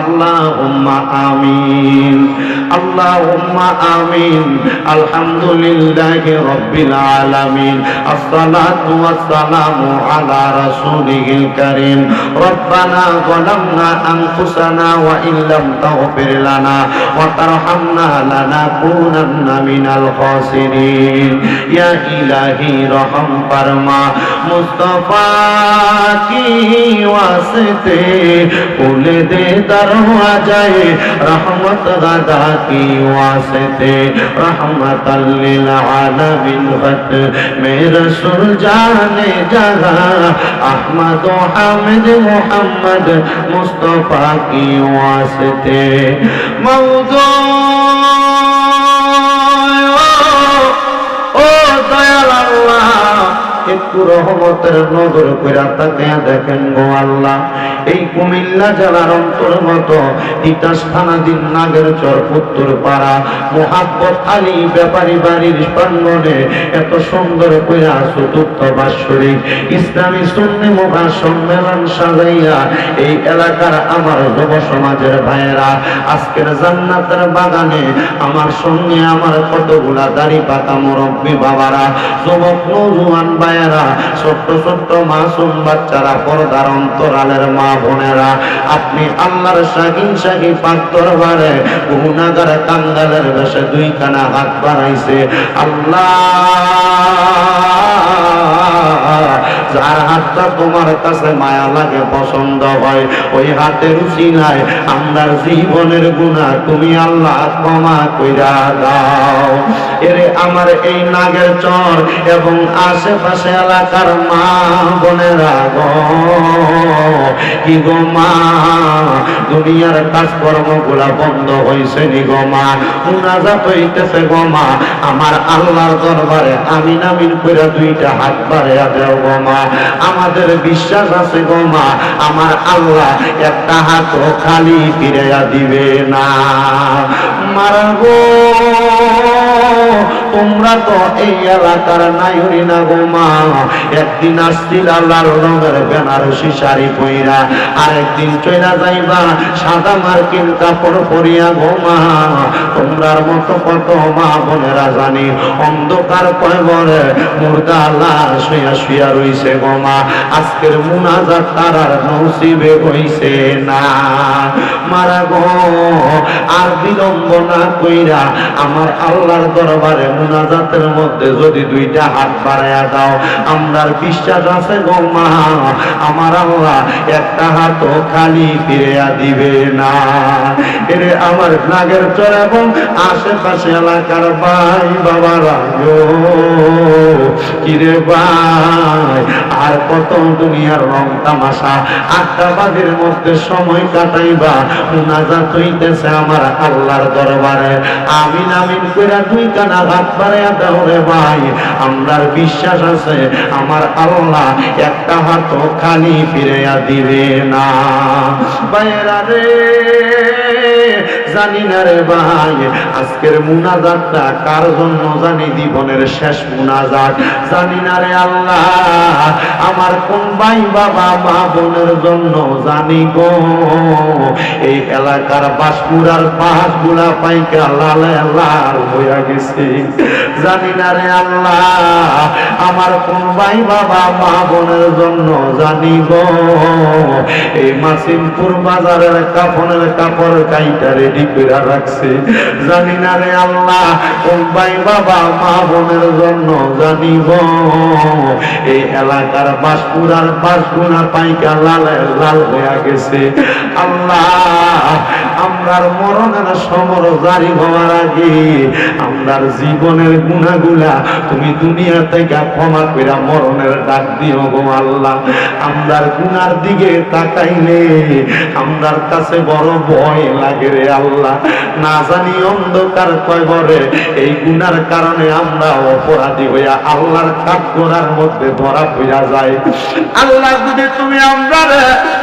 আল্লাহুম্মা আমিন। আল্লাহুম্মা আমিন। আলহামদুলিল্লাহি রাব্বিল আলামিন। আসসালাতু আলা রাসূলিল কারীম। রব্বানা যালামনা আনফুসানা ওয়া ইল্লাম তাগফির লানা ওয়া তারহামনা লানাকুনান্না মিনাল খাসিরিন। ইয়া ইলাহি রহম ফরমা। মুস্তাফা কি ওয়াসতে। খুলে দে দরওয়াজায়ে রহমত গাদা কি ওয়াসতে রহমতাল লিল আলামিন ফত মে রসুল জানে জাগা আহমদ ও হামিদ মোহাম্মদ মুস্তফা কি ওয়াসতে মৌদূ ও একটু রহমতের নজর করে তাকিয়া দেখেন গো আল্লাহ। এই কুমিল্লা জেলার অন্তর্গত তিতাস থানাধীন নাগের চর পুত্তর পাড়া মোহাব্বত আলী ব্যাপারী বাড়ির প্রাঙ্গনে এত সুন্দর কইরা চতুর্থ বাৎসরিক ইসলামী সুন্নি মুখা সম্মেলন সাজাইয়া এই এলাকার আমার যুব সমাজের ভাইয়েরা, আজকের জান্নাতের বাগানে আমার সঙ্গে আমার কতগুলা দাড়ি পাতা মুরব্বী বাবারা, যুবক নৌজুয়ান ভাইয়েরা ছোট্ট ছোট্ট মাসুম বাচ্চারা, পর্দার অন্তরালের মা বোনেরা, আপনি আল্লাহর শাহিন শাহী পাক দরবারে গুনাগার কাঙ্গালের বেশে দুইখানা হাত বাড়াইছে। আল্লাহ! হাতটা তোমার কাছে মায়া লাগে, পছন্দ হয়। ওই হাতের উচিলায় আমরা জীবনের গুণা তুমি আল্লাহ ক্ষমা কইরা দাও। এরে আমার এই নাগের চর এবং আশেপাশে এলাকার মা বোনেরা গো। কি গো মা, দুনিয়ার কাজকর্মগুলা বন্ধ হয়েছে নি গো মা? মুনাজাত হইতেছে গো মা। আমার আল্লাহর দরবারে আমিন আমিন করে দুইটা হাত বাড়াইয়া দেও গো মা। আমাদের বিশ্বাস আছে গো মা, আমার আল্লাহ একটা হাত খালি ফিরাইয়া দিবে না। মারা গো, তোমরা তো এই এলাকার নাইরি না গো মা। একদিন আসছিল লাল রঙের বেনারসি শাড়ি পইরা, আরেকদিন চইরা যাইবা সাদা মার্কিন কাপড় পরিয়া গো মা। তোমরার মতো কত মা বোনেরা জানি, অন্ধকার কয়বরে মুর্দা লাল শুয়া শুয়া রইছে গো মা। আজকের মুনাজাত তারার নসিবে হইছে না। মারা গো, আর বিলম্ব না কইরা আমার আল্লাহর দরবারে মুনাজাতের মধ্যে যদি দুইটা হাত বাড়াইয়া দাও, আমরার বিশ্বাস আছে গো মা, আমার আল্লাহ একটা হাতও খালি ফিরিয়া দিবে না। এরে আমার নাগের চর এবং আশেপাশে এলাকার ভাই বাবারা কিরে ভাই, আর কত দুনিয়ার রং তামাশা। আটটা বাজের মধ্যে সময় কাটাইবা, মুনাজাত হইতেছে আমার আল্লাহর দরবারে। আমিন আমিন কইরা দুই কানা হাত বাড়াইয়া দাও রে ভাই। আমরার বিশ্বাস আছে, আমার আল্লাহ একটা হাত খালি ফিরাইয়া দিবে না। বাইরা রে জানি না রে ভাই, আজকের মুনাজাতটা কার জন্য জানি জীবনের শেষ মুনাজাত? জানি না রে আল্লাহ, আমার কোন ভাই বাবা, মা বোনের জন্য জানি গো। এই এলাকার বাসপুরার পাহাড়গুলা পাইকা লালে লাল হইয়া গেছে। জানি না রে আল্লাহ, আমার কোন ভাই বাবা, মা বোনের জন্য জানি গো। এই মাসিমপুর বাজারের কাপড়ের কাপড় কাইটা রেডি করে রাখছে। জানি না রে আল্লাহ বাবা মা বোনের জন্য জানি গো এই এলাকার বাসপুরার পাইকা লালে লাল হইয়া গেছে। আল্লাহ, আমরার মরণের সমর জারি হওয়ার আগে আমরার জীবনের গুণাগুলা তুমি দুনিয়া থেকে ক্ষমা কইরা মরণের ডাক দিও গো আল্লাহ। আমরার গুনার দিকে তাকাইলে আমরার কাছে বড় ভয় লাগে রে আল্লাহ। না জানি অন্ধকার কয়বরে এই গুনার কারণে আমরা অপরাধী হইয়া আল্লাহর কাঠ করার মধ্যে ধরা হইয়া যায় আল্লাহ, যদি তুমি আমরা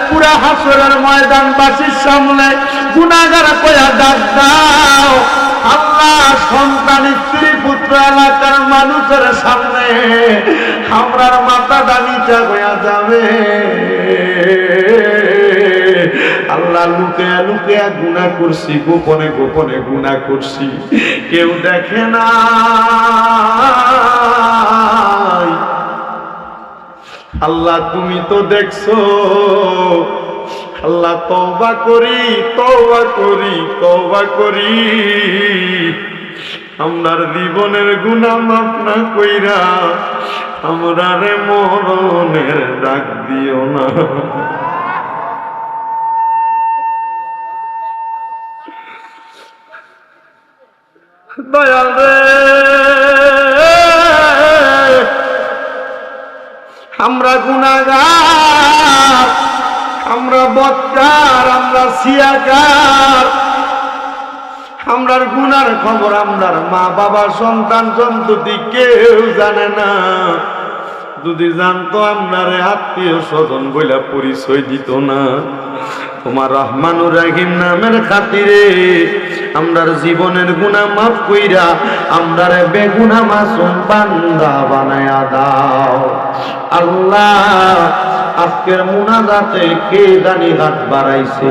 পুরা হাসরের ময়দান বাসির সামনে গুনাগার কয়া ডাক দাও, আল্লাহ সন্তান, স্ত্রী, পুত্র, এলাকার মানুষের সামনে আমরার মাথা ডানিটা হইয়া যাবে। আল্লাহ আল্লাহ লুকে লুকে গুণা করছি, গোপনে গোপনে গুণা করছি। কেউ দেখে না। আল্লাহ তুমি তো দেখছ। আল্লাহ তওবা করি তওবা করি তওবা করি। আমরার জীবনের গুণা মাফ না কইরা আমরা রে মরণের ডাক দিও না। দয়াল রে আমরা গুণাগার, আমরা বৎকার আমরা সিয়াকার। আমরার গুনার খবর, আমরার মা বাবা, সন্তান সন্ততি কেউ জানে না। যদি জানতো আপনারে আত্মীয় স্বজন বইলা পরিচয় দিত না। তোমার রহমানুর রাহিম নামের খাতিরে আমরার জীবনের গুণা মাফ কইরা আমরারে বেগুনা মাসুম বান্দা বানায়া দাও। আল্লাহ, আজকের মুনাজাতে কে জানি হাত বাড়াইছে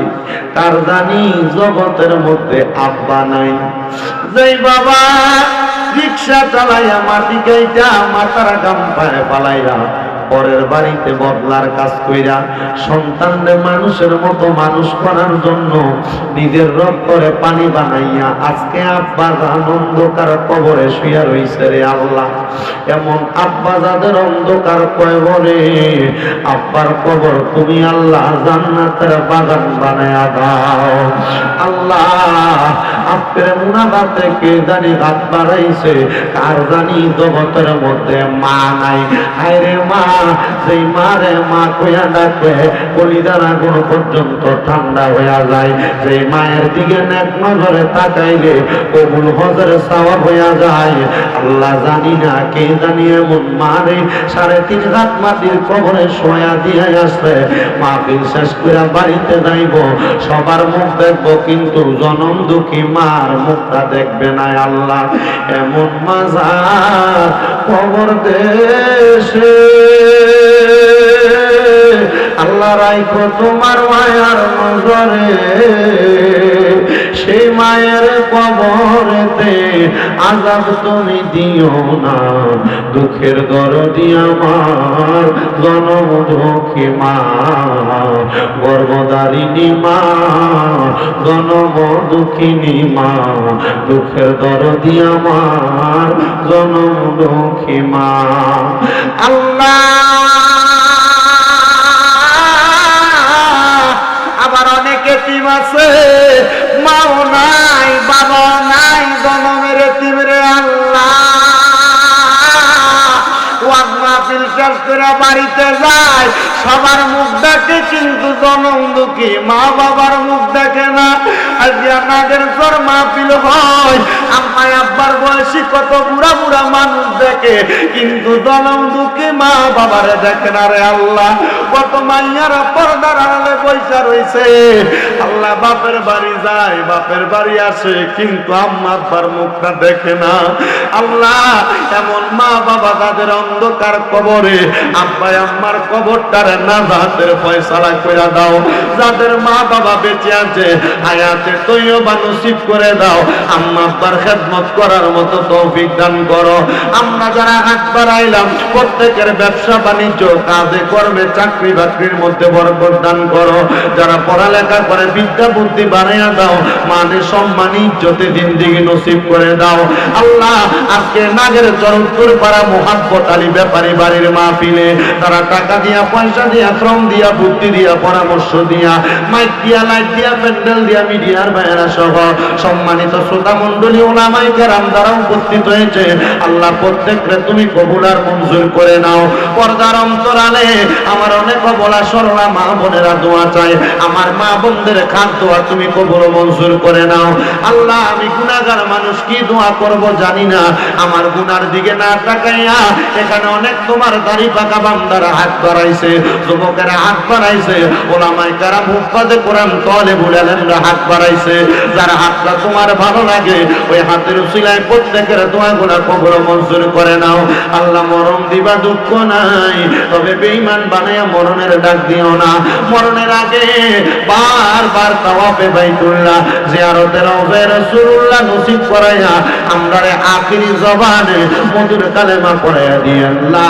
তার জানি জগতের মধ্যে আব্বা নাই। যেই বাবা রিক্সা চালাইয়া মাটি গাইটা মাথার গাম পালাইয়া পরের বাড়িতে বদলার কাজ কইরা সন্তানদের মানুষের মতো মানুষ করার জন্য নিজের রক্তরে পানি বানাইয়া আজকে আব্বা অন্ধকার কবরে শুয়া রইছে রে আল্লাহ। এমন আব্বা যাদের অন্ধকার কবরে, আব্বার কবর তুমি আল্লাহ জান্নাতের বাগান বানায়া দাও। আল্লাহ আপনার মুনাদা থেকে জানি হাত বাড়াইছে? কার জানি জগতের মধ্যে মা নাই? হায়রে মা সেই মারে মা কইয়া ডাকে কলিদার আগুন পর্যন্ত ঠান্ডা হইয়া যায়। সেই মায়ের দিকে নেক নজরে তাকাইলে কবুল হজরে সাওয়া হইয়া যায়। আল্লাহ জানি না কে জানি এমন মারে সাড়ে তিন রাত মাটির কবরে শোয়া দিয়ে আসবে মাহফিল শেষ করে বাড়িতে যাইব। সবার মুখ দেখব কিন্তু জনম দুঃখী মার মুখটা দেখবে না আল্লাহ। এমন মাজার কবর দেশে। আল্লাহ রাইখো তোমার মায়ার নজরে। সেই মায়ের কবরেতে আজাব তুমি দিও না। দুঃখের দরদি আমার জনম দুঃখী মা। গর্ভদারিণী মা জনম দুঃখিনী মা। দুঃখের দরদি আমার জনম মা। আল্লাহ! আবার অনেক এতিম আছে মাও নাই, বাবাও করে বাড়িতে যায়, সবার মুখ দেখে কিন্তু জনম দুঃখী। মা বাবার মুখ দেখে না। আজকে নাগের জ্বর মাহফিল হয়। আম্মাই আব্বার বয়সী কত বুড়া বুড়া মানুষ দেখে, কিন্তু জনম দুঃখী মা বাবারে দেখে না রে আল্লাহ। কত মাইয়ারা পর্দার আড়ালে পয়সা রয়েছে। আল্লাহ বাপের বাড়ি যায়, বাপের বাড়ি আসে, কিন্তু আম্মা আব্বার মুখটা দেখে না। আল্লাহ, এমন মা বাবা তাদের অন্ধকার কবরে আব্বাই আম্মার কবরটারে না যাদের ফয়সালা কইরা দাও। যাদের মা বাবা বেঁচে আছে, হায়াতে তৈও বা করে দাও। আম্মা আব্বার খেদমত করার মতো তৌফিক দান করো। আমরা যারা হাত বাড়াইলাম, প্রত্যেকের ব্যবসা বাণিজ্য, কাজে কর্মে চাকরি বাকরির মধ্যে বরকত দান করো। যারা পড়ালেখা করে, বিদ্যা বুদ্ধি বাড়াইয়া দাও মানে সম্মান, ইজ্জতে জিন্দিগি নসিব করে দাও। আল্লাহ আজকে নাগের চরণপুর পাড়া মোহাম্মত আলী ব্যাপারী বাড়ির মাহফিলে তারা টাকা দিয়া, পয়সা দিয়া, শ্রম দিয়া, বুদ্ধি দিয়া, পরামর্শ দিয়া, মাইক দিয়া, লাইট দিয়া, প্যান্ডেল দিয়া, মিডিয়ার বাইরা সহ সম্মানিত শ্রোতা মন্ডলী ওলামাই কেরাম দ্বারা উপস্থিত হয়েছে। আল্লাহ প্রত্যেককে তুমি কবুল আর মঞ্জুর করে নাও। পর্দার অন্তরালে আমার অনেক বলা সরলা মা বোনেরা দোয়া চাই আমার মা বোনদের খান দোয়া তুমি কবুল মঞ্জুর করে নাও। আল্লাহ, আমি গুনাহগার মানুষ, কি দোয়া করব জানি না। আমার গুনার দিকে না তাকাইয়া এখানে অনেক তোমার দাড়ি পাকা বান্দারা হাত বাড়াইছে, যুবকেরা হাত বাড়াইছে ওলামাই কারা মুফাদে কোরআন তলে হাত বাড়াইছে। যার হাতটা তোমার ভালো লাগে, ওই হাতের প্রত্যেকের কবর মঞ্জুর করে নাও। আল্লাহ মরণ দিবা দুঃখ নাই, তবে বানায়া মরণের ডাক দিও না। মরণের আগে বাইতুল্লাহ জিয়ারতে রওজা রাসূলুল্লাহ নসিব আমরারে আখিরি জবানে মধুর কালেমা পড়াইয়া দিয়েন, লা